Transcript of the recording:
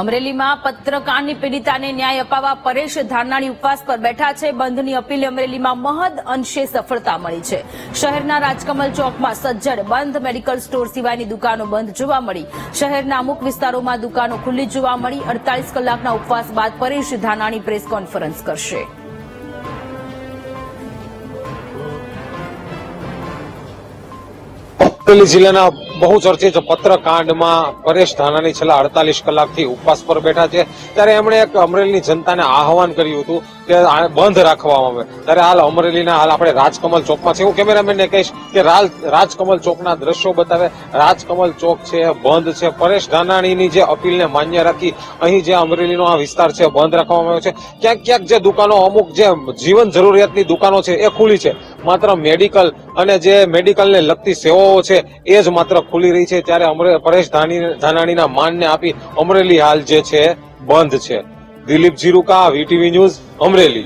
અમરેલીમાં પત્રકારની પીડિતાને ન્યાય અપાવવા પરેશ ધાનાણી ઉપવાસ પર બેઠા છે. બંધની અપીલ અમરેલીમાં મહદ અંશે સફળતા મળી છે. શહેરના રાજકમલ ચોકમાં સજ્જડ બંધ મેડિકલ સ્ટોર સિવાયની દુકાનો બંધ જોવા મળી. શહેરના અમુક વિસ્તારોમાં દુકાનો ખુલ્લી જોવા મળી. અડતાલીસ કલાકના ઉપવાસ બાદ પરેશ ધાનાણી પ્રેસ કોન્ફરન્સ કરશે. અમરેલી જિલ્લાના બહુ ચર્ચિત પત્રકાંડમાં પરેશ ધાનાની છેલ્લા અડતાલીસ કલાકથી ઉપવાસ પર બેઠા છે. ત્યારે એમણે એક અમરેલીની જનતાને આહવાન કર્યું હતું કે બંધ રાખવામાં આવે. ત્યારે હાલ અમરેલીના હાલ આપણે રાજકમલ ચોકમાં છે. હું કેમેરામેનને કહીશ કે રાજકમલ ચોકના દ્રશ્યો બતાવે. રાજકમલ ચોક છે, બંધ છે. પરેશ ધાનાણીની જે અપીલને માન્ય રાખી અહીં જે અમરેલીનો આ વિસ્તાર છે, બંધ રાખવામાં આવ્યો છે. ક્યાંક ક્યાંક જે દુકાનો અમુક જે જીવન જરૂરિયાતની દુકાનો છે એ ખુલ્લી છે. માત્ર મેડિકલ અને જે મેડિકલને લગતી સેવાઓ છે, એ જ માત્ર ખુલી રહી છે. ત્યારે પરેશ ધાની- ધાનાણીના માનને આપી અમરેલી હાલ જે છે, બંધ છે. Dilip Jiruka, VTV news, Amreli.